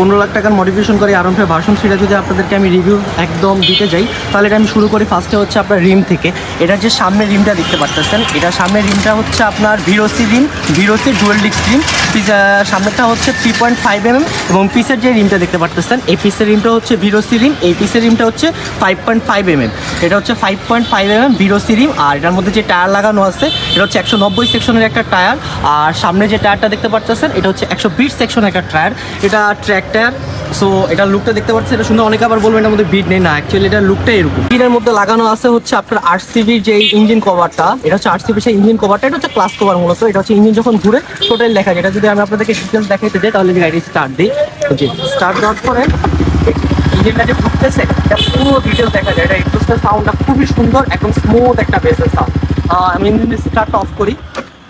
পনেরো লাখ টাকার মডিফিকেশন করে আরম্ভে ফাইভ ভার্সন সেটা যদি আপনাদেরকে আমি রিভিউ একদম দিতে যাই, তাহলে এটা আমি শুরু করি ফার্স্টে হচ্ছে আপনার রিম থেকে। এটা যে সামনের রিমটা দেখতে পাচ্ছেন এটা সামনের রিমটা হচ্ছে আপনার ভিরোসি রিম, ভিরোসি ডুয়েল ডিক্স রিম। সামনেরটা হচ্ছে থ্রি পয়েন্ট ফাইভ এম এবং পিসের যে রিমটা দেখতে পারতেছেন, এই পিসের রিমটা হচ্ছে ভিরোসি রিম এই পিসের রিমটা হচ্ছে ফাইভ পয়েন্ট ফাইভ এম এটা হচ্ছে five point five M M ভিরোসি rim আর এটার মধ্যে যে টায়ার লাগানো আছে, এটা হচ্ছে একশো নব্বই সেকশনের একটা টায়ার। আর সামনে যে টায়ারটা দেখতে পারতেছেন, এটা হচ্ছে একশো বিশ সেকশনের একটা টায়ার। এটা ট্র্যাক টায়ার সো এটা লুকটা দেখতে পাচ্ছেন, এটা শুনে অনেকে আবার বলবেন এটার মধ্যে বিট নেই। না অ্যাকচুয়ালি এটা লুকটা এরকম। বিটের মধ্যে লাগানো আছে হচ্ছে আপনার আর সিবির যে ইঞ্জিন কভারটা এটা হচ্ছে আর সিবির সেই ইঞ্জিন কভারটা এটা হচ্ছে ক্লাস কভার মূলত। এটা হচ্ছে ইঞ্জিন যখন ঘুরে টোটাল লেখা যায়। এটা যদি আমি আপনাদেরকে ডিটেলস দেখাইতে যাই, তাহলে গাড়ি স্টার্ট দিই। জি স্টার্ট দেওয়ার পরে ইঞ্জিনটা যে ঘুরতেছে, এটা পুরো ডিটেলস দেখা যায়। এটা এক্সোস্টের সাউন্ডটা খুবই সুন্দর, একদম স্মুথ একটা বেসের সাউন্ড আমি ইঞ্জিন স্টার্টটা অফ করি।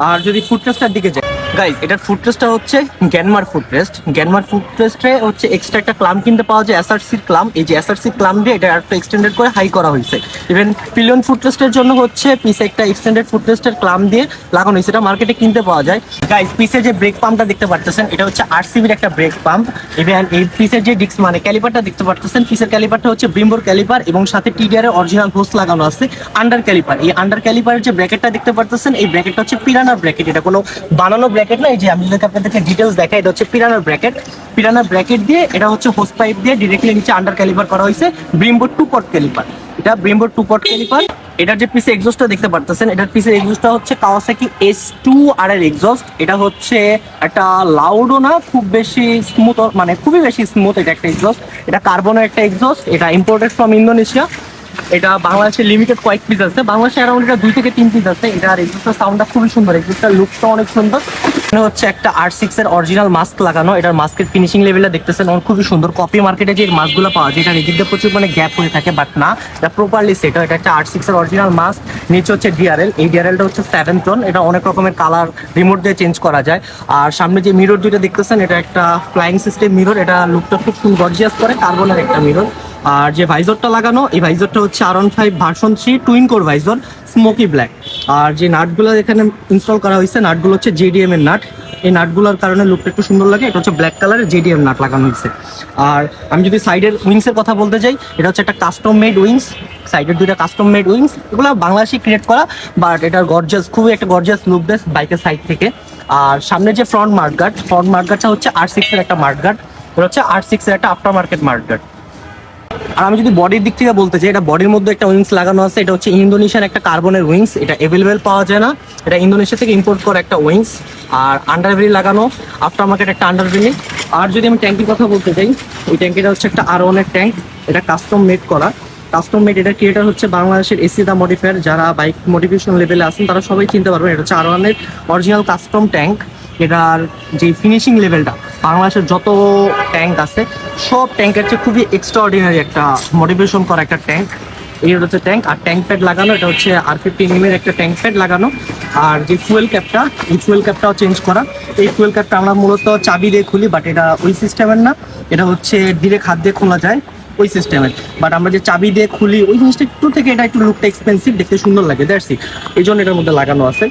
আর যদি ফুটরেস্টার দিকে যাই গাইজ এটার ফুটরেস্টটা হচ্ছে গ্যানমার ফুটরেস্ট গ্যানমার ফুটরেস্টে হচ্ছে এক্সট্রা একটা ক্লাম কিনতে পাওয়া যায় এসআরসির ক্লাম এই যে এসআরসি ক্লাম দিয়ে এটা একটা এক্সটেন্ডেড করে হাই করা হয়েছে। ইভেন পিলিয়ন ফুটরেস্টের জন্য হচ্ছে পিসে একটা এক্সটেন্ডেড ফুটরেস্টের ক্লাম দিয়ে লাগানো হয়েছে, এটা মার্কেটে কিনতে পাওয়া যায়। গাইজ পিসের যে ব্রেক পাম্পটা দেখতে পাচ্ছেন এটা হচ্ছে আরসিবির একটা ব্রেক পাম্প ইভেন এই পিসের যে ডিস্ক মানে ক্যালিপারটা দেখতে পাচ্ছেন পিসের ক্যালিপারটা হচ্ছে ব্রিম্বোর ক্যালিপার এবং সাথে টিডিআর এর অরিজিনাল হোস লাগানো আছে আন্ডার ক্যালিপার এই আন্ডার ক্যালিপারের যে ব্র্যাকেটটা দেখতে পাচ্ছেন এই ব্র্যাকেটটা হচ্ছে পিরানার ব্র্যাকেট এটা কোনো বানানো ব্র্যাকেট না, এই যে আমি যদি আপনাদেরকে ডিটেলস দেখাই, এটা হচ্ছে পিরানার ব্র্যাকেট পিরানার ব্র্যাকেট দিয়ে এটা হচ্ছে হোস পাইপ দিয়ে ডিরেক্টলি নিচে আন্ডার ক্যালিপার করা হয়েছে ব্রিম্বোর টু পট ক্যালিপার এটা ব্রিম্বোর টু পট ক্যালিপার এটার যে পিসে এক্সস্টটা দেখতে পারতেছেন, এটার পিসের এক্সস্টটা হচ্ছে কাওয়াসাকি এস টু আর এর এক্সস্ট এটা হচ্ছে একটা লাউডও না, খুব বেশি স্মুথ মানে খুবই বেশি স্মুথ এটা একটা এক্সস্ট এটা কার্বনের একটা এক্সস্ট এটা ইম্পোর্টেড ফ্রম ইন্দোনেশিয়া এটা বাংলাদেশের লিমিটেড কয়েক পিস আছে। বাংলাদেশে অ্যারাউন্ড এটা দুই থেকে তিন পিস আছে। এটা এটার এক্সস্টার সাউন্ডটা খুবই সুন্দর। এক্সস্টার লুকটা অনেক সুন্দর। এখানে হচ্ছে একটা আর সিক্স এর অরিজিনাল মাস্ক লাগানো। এটার মাস্কের ফিনিশিং লেভেলটা দেখতেছেন। অনেক খুবই সুন্দর। কপি মার্কেটে যে মাস্কগুলো পাওয়া যায় এটা এদিকে প্রচুর মানে গ্যাপ হয়ে থাকে বাট না, এটা প্রপারলি সেট হয় এটা একটা আর সিক্স এর অরিজিনাল মাস্ক নিচে হচ্ছে ডিআরএল এই ডিআরএলটা হচ্ছে সেভেন টোন এটা অনেক রকমের কালার রিমোট দিয়ে চেঞ্জ করা যায়। আর সামনে যে মিরর দুইটা দেখতেছেন, এটা একটা ফ্লাইং সিস্টেম মিরর এটা লুকটা খুব গর্জিয়াস করে। কার্বনের একটা মিরর আর যে ভাইজরটা লাগানো, এই ভাইজরটা হচ্ছে R one five version three twin core visor smoky black আর যে নাটগুলো এখানে ইনস্টল করা হয়েছে, নাটগুলো হচ্ছে জেডিএম এর নাট। এই নাটগুলোর কারণে লুকটা একটু সুন্দর লাগে, এটা হচ্ছে ব্ল্যাক কালারের জেডিএম নাট লাগানো হয়েছে। আর আমি যদি সাইডের উইংসের কথা বলতে যাই, এটা হচ্ছে একটা কাস্টম মেড উইংস সাইডের দুইটা কাস্টম মেড উইংস এগুলো বাংলাদেশি ক্রিয়েট করা বাট এটার গর্জাস খুবই একটা গর্জাস লুক দেয় বাইকের সাইড থেকে। আর সামনে যে ফ্রন্ট মার্কগার্ড ফ্রন্ট মার্কগার্ডটা হচ্ছে আর সিক্সের একটা মার্কগার্ড এটা হচ্ছে আর সিক্সের একটা আফটার মার্কেট মার্কগার্ড আর আমি যদি বডির দিক থেকে বলতে চাই, এটা বডির মধ্যে একটা উইংস লাগানো আছে, এটা হচ্ছে ইন্দোনেশিয়ান একটা কার্বনের উইংস এটা অ্যাভেলেবেল পাওয়া যায় না। এটা ইন্দোনেশিয়া থেকে ইম্পোর্ট করা একটা উইংস আর আন্ডারভেলি লাগানো আফটার মার্কেট একটা আন্ডারভেলি আর যদি আমি ট্যাঙ্কির কথা বলতে চাই, ওই ট্যাঙ্কিটা হচ্ছে একটা আর ওয়ানের ট্যাঙ্ক এটা কাস্টম মেড করা। কাস্টম মেড এটা ক্রিয়েটার হচ্ছে বাংলাদেশের এসি দা মডিফায়ার যারা বাইক মডিফিকেশন লেভেলে আছেন, তারা সবাই চিনতে পারবেন, এটা হচ্ছে আর ওয়ানের অরিজিনাল কাস্টম ট্যাঙ্ক এটার যে ফিনিশিং লেভেলটা বাংলাদেশের যত ট্যাঙ্ক আছে, সব ট্যাঙ্কের চেয়ে খুবই এক্সট্রা অর্ডিনারি একটা মোটিভেশন করা একটা ট্যাঙ্ক এই হচ্ছে ট্যাঙ্ক আর ট্যাঙ্ক প্যাড লাগানো, এটা হচ্ছে আর ফিফটিন এর একটা ট্যাঙ্ক প্যাড লাগানো। আর যে ফুয়েল ক্যাপটা এই ফুয়েল ক্যাপটাও চেঞ্জ করা। এই ফুয়েল ক্যাপটা আমরা মূলত চাবি দিয়ে খুলি বাট এটা ওই সিস্টেমের না। এটা হচ্ছে ডিরেক্ট হাত দিয়ে খোলা যায় ওই সিস্টেমের বাট আমরা যে চাবি দিয়ে খুলি, ওই জিনিসটা একটু থেকে এটা একটু লুকটা এক্সপেন্সিভ দেখতে সুন্দর লাগে দ্যাটস এই জন্য এটার মধ্যে লাগানো আছে।